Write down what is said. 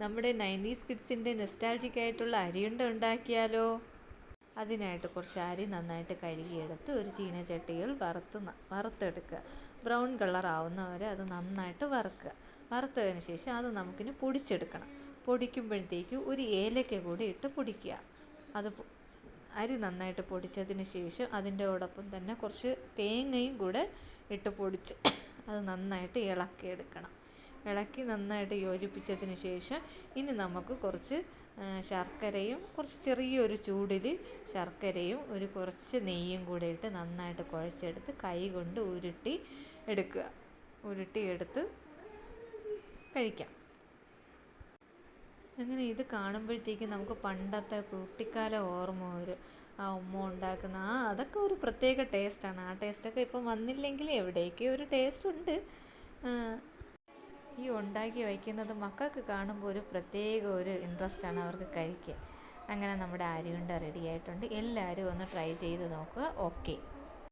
നമ്മുടെ nineties കിഡ്സിന്റെ nostalgic ആയിട്ടുള്ള അരിയുണ്ട ഉണ്ടാക്കിയാലോ? അതിനായിട്ട് കുറച്ച് അരി നന്നായിട്ട് കഴുകിയെടുത്ത് ഒരു ചീനച്ചട്ടിയിൽ വറുത്ത് വറുത്തെടുക്കുക. ബ്രൗൺ കളർ ആവുന്നവരെ അത് നന്നായിട്ട് വറുക്കുക. വറുത്തതിന് ശേഷം അത് നമുക്കിനി പൊടിച്ചെടുക്കണം. പൊടിക്കുമ്പോഴത്തേക്ക് ഒരു ഏലയ്ക്ക കൂടി ഇട്ട് പൊടിക്കുക. അത് അരി നന്നായിട്ട് പൊടിച്ചതിന് ശേഷം അതിന്റെ ഓടൊപ്പം തന്നെ കുറച്ച് തേങ്ങയും കൂടെ ഇട്ട് പൊടിച്ച് അത് നന്നായിട്ട് ഇളക്കിയെടുക്കണം. ഇളക്കി നന്നായിട്ട് യോജിപ്പിച്ചതിന് ശേഷം ഇനി നമുക്ക് കുറച്ച് ശർക്കരയും കുറച്ച് ചെറിയൊരു ചൂടിൽ ശർക്കരയും ഒരു കുറച്ച് നെയ്യും കൂടെ ഇട്ട് നന്നായിട്ട് കുഴച്ചെടുത്ത് കൈ കൊണ്ട് ഉരുട്ടി എടുക്കുക. ഉരുട്ടി എടുത്ത് കഴിക്കാം. അങ്ങനെ ഇത് കാണുമ്പോഴത്തേക്കും നമുക്ക് പണ്ടത്തെ കുട്ടിക്കാല ഓർമ്മ ഒരു ആ ഉമ്മ ഉണ്ടാക്കുന്ന ആ അതൊക്കെ ഒരു പ്രത്യേക ടേസ്റ്റാണ് ആ ടേസ്റ്റൊക്കെ ഇപ്പം വന്നില്ലെങ്കിൽ എവിടേക്കും ഒരു ടേസ്റ്റ് ഉണ്ട്. ഉണ്ടാക്കി വയ്ക്കുന്നത് മക്കൾക്ക് കാണുമ്പോൾ ഒരു പ്രത്യേക ഒരു ഇൻട്രസ്റ്റാണ് അവർക്ക് കഴിക്കാൻ. അങ്ങനെ നമ്മുടെ അരിയുണ്ട റെഡി ആയിട്ടുണ്ട്. എല്ലാവരും ഒന്ന് ട്രൈ ചെയ്ത് നോക്കുക. ഓക്കെ.